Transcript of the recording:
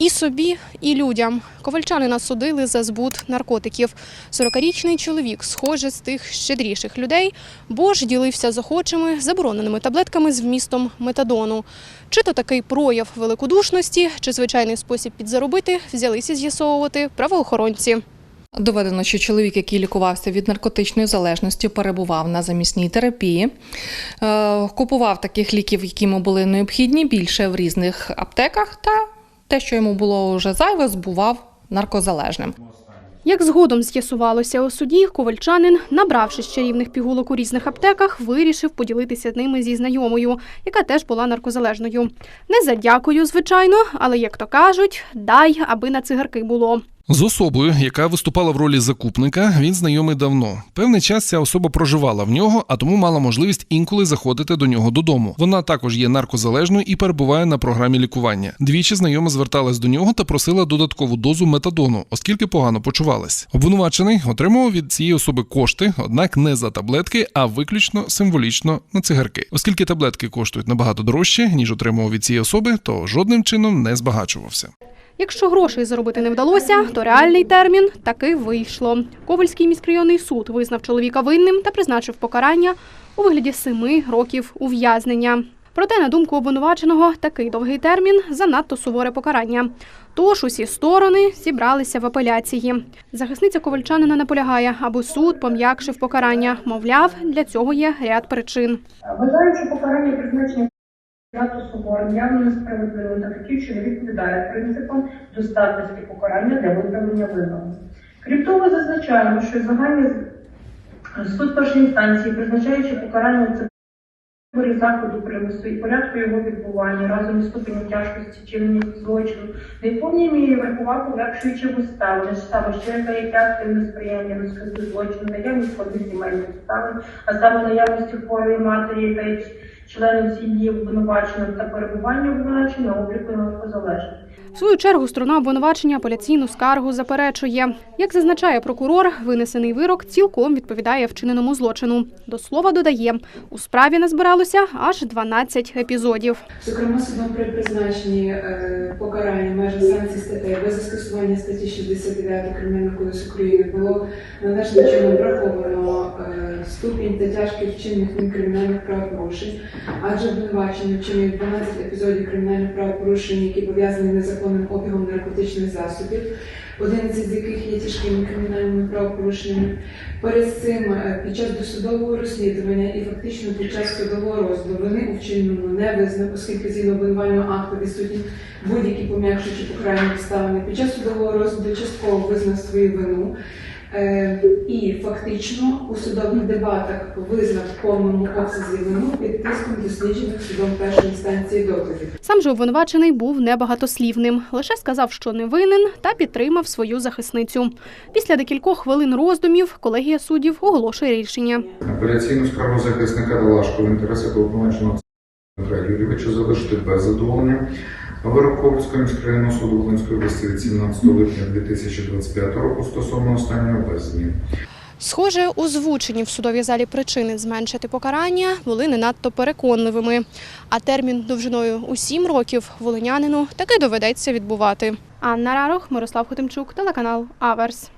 І собі, і людям. Ковальчанина судили за збут наркотиків. 40-річний чоловік, схоже, з тих щедріших людей, бо ж ділився з охочими забороненими таблетками з вмістом метадону. Чи то такий прояв великодушності, чи звичайний спосіб підзаробити, взялися з'ясовувати правоохоронці. Доведено, що чоловік, який лікувався від наркотичної залежності, перебував на замісній терапії, Е, купував таких ліків, які йому були необхідні, більше в різних аптеках, та те, що йому було вже зайве, збував наркозалежним. Як згодом з'ясувалося у суді, ковальчанин, набравшись чарівних пігулок у різних аптеках, вирішив поділитися ними зі знайомою, яка теж була наркозалежною. Не за дякую, звичайно, але як то кажуть, дай, аби на цигарки було. З особою, яка виступала в ролі закупника, він знайомий давно. Певний час ця особа проживала в нього, а тому мала можливість інколи заходити до нього додому. Вона також є наркозалежною і перебуває на програмі лікування. Двічі знайома зверталась до нього та просила додаткову дозу метадону, оскільки погано почувалась. Обвинувачений отримував від цієї особи кошти, однак не за таблетки, а виключно символічно на цигарки. Оскільки таблетки коштують набагато дорожче, ніж отримував від цієї особи, то жодним чином не збагачувався. Якщо грошей заробити не вдалося, то реальний термін таки вийшло. Ковальський міськрайонний суд визнав чоловіка винним та призначив покарання у вигляді семи років ув'язнення. Проте, на думку обвинуваченого, такий довгий термін занадто суворе покарання. Тож усі сторони зібралися в апеляції. Захисниця ковальчанина наполягає, аби суд пом'якшив покарання. Мовляв, для цього є ряд причин. Вважаю, що покарання призначення надто суворим, явно несправедливим та такі, що не відповідає принципам достатності покарання для виправлення винного. Крім того, зазначаємо, що загальний суд першої інстанції, призначаючи покарання у виборі заходу примусу і порядку його відбування разом із ступенем тяжкості вчинення злочину, не в повній мірі врахував полегшуючи обставини, саме що яка є активне сприяння розказу злочину, наявність складних сімейних обставин, а саме наявності хворої матері, яка є членом сім'ї обвинуваченого та перебування обвинуваченого на обліку наркозалежних. В свою чергу сторона обвинувачення апеляційну скаргу заперечує. Як зазначає прокурор, винесений вирок цілком відповідає вчиненому злочину. До слова додає, у справі назбиралося аж 12 епізодів. Зокрема, судом при призначенні е, покарання майже санкцій статей без застосування статті 69 Кримінального кодексу України було належним чином враховано е, ступінь та тяжкість вчинених кримінальних правопорушень, адже обвинувачення вчинив 12 епізодів кримінальних правопорушень, які пов'язані з незаконним обігом наркотичних засобів, 11 з яких є тяжкими кримінальними правопорушеннями. Перед цим е, під час досудового розслідування і фактично під час судового розгляду вони у вчиненому не визнав, оскільки згідно обвинувального акту відсутні будь-які пом'якшуючі покарання обставини. Під час судового розгляду частково визнав свою вину. Е, І фактично у судових дебатах визнав повному обсязі вину під тиском досліджених судом першої інстанції доказів. Сам же обвинувачений був небагатослівним. Лише сказав, що не винен, та підтримав свою захисницю. Після декількох хвилин роздумів колегія суддів оголошує рішення. Апеляційну скаргу захисника Далашко в інтересах обвинуваченого Дмитра Юрійовича залишити без задоволення. Вирок Ковальського міськрайонного суду Волинської області від 17 липня 2025 року стосовно останнього без змін. Схоже, озвучені в судовій залі причини зменшити покарання були не надто переконливими. А термін довжиною у сім років волинянину таки доведеться відбувати. Анна Рарох, Мирослав Хотимчук, телеканал Аверс.